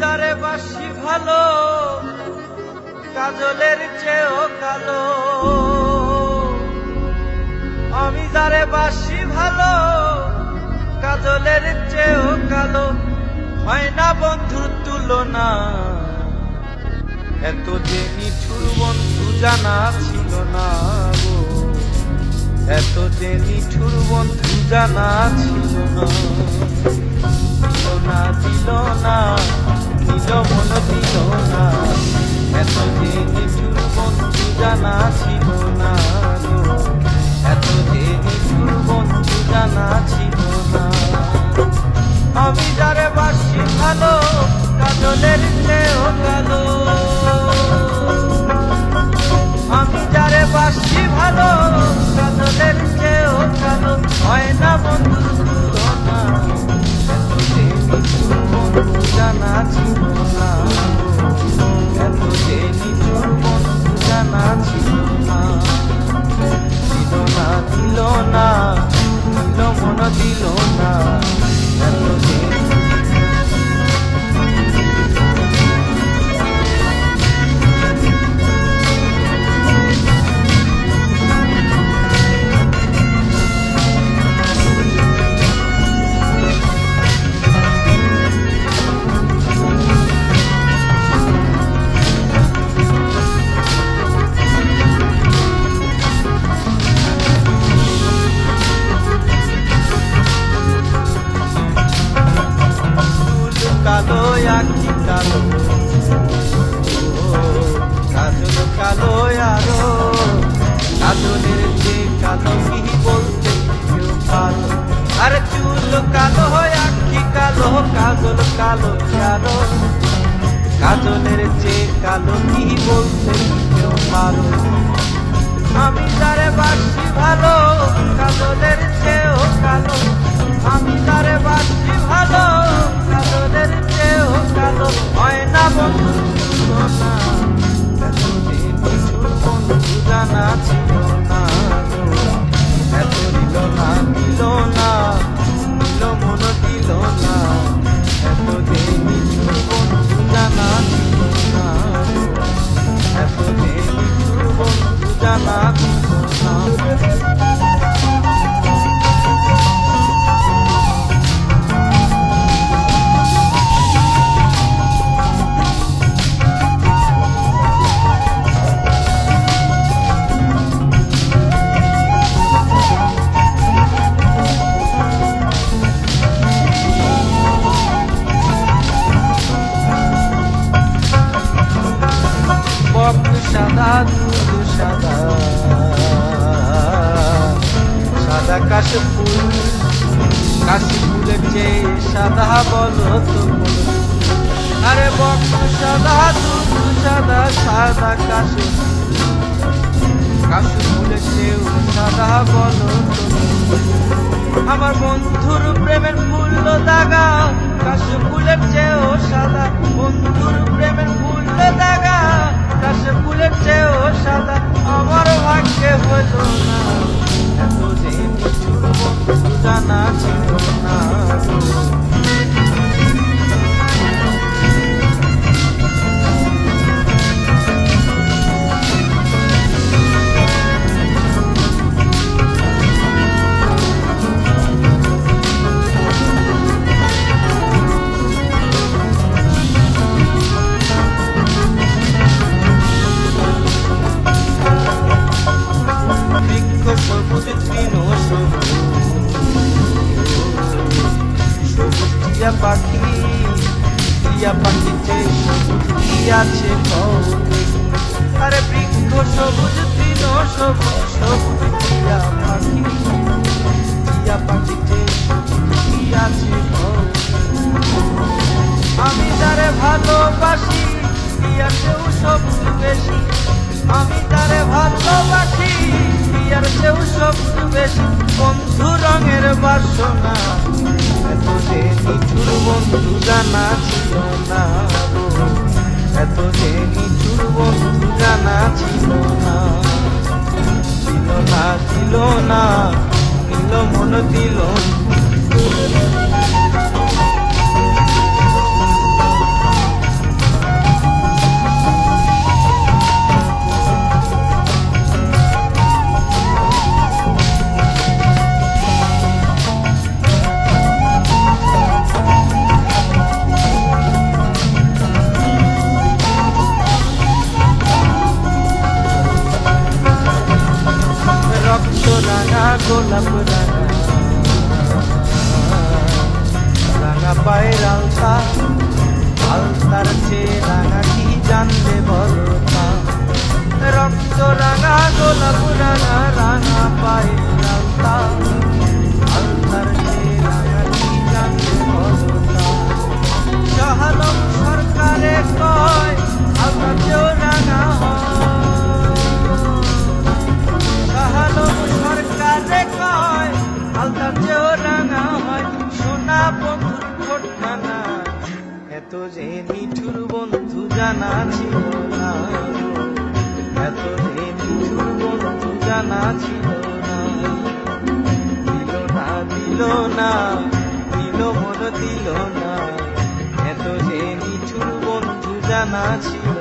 যারে বাসি ভালো, কাজলের চেয়েও কালো। আমি যারে বাসি ভালো, কাজলের চেয়েও কালো। হয় না বন্ধুর তুলনা, এত যে নিঠুর বন্ধু জানা ছিল না গো। এত যে নিঠুর বন্ধু জানা ছিল না এত যে বন্ধু জানা ছিল না গো এত বন্ধু জানা ছিল না আমি যারে বাসি ভালো, কাজলের ছিল না। দিল না দিল না দিল দিল না। এত কালো আরও কাজলের যে কালো কি বলতে কেউ পারো? আমি তারে বাসি ভালো, কাজলের চেয়েও কালো। ফুলের চেয়ে সাদা বলো তো আরে বক সাদা দুধ সাদা সাদা কাশি। কাশ ফুলের সাদা বলো আমার বন্ধুর প্রেমের মূল্য দাগা, কাশ ফুলের চেয়েও টিয়া পাখি টিয়া পাখিতে কি আছে। আরে বৃক্ষ সবুজ তৃণ সবুজ সবুজ টিয়া পাখি টিয়া পাখিতে কি আছে আমি যারে ভালোবাসি ইয়ার চেয়েও সবুজ বেশি আমি তারে ভালোবাসি ইয়ার চেয়েও সবচেয়ে বেশি বন্ধু রঙের বাসনা এত যে নিঠুর বন্ধু জানা ছিল না। এত যে নিঠুর বন্ধু জানা ছিল না ছিল না ছিল না দিল মন দিল up with us. এত যে মিঠুর বন্ধু জানা ছিল না। এত যে মিঠুর বন্ধু জানা ছিল না। দিল না দিল না, দিল মন দিল না। এত যে মিঠুর বন্ধু জানা ছিল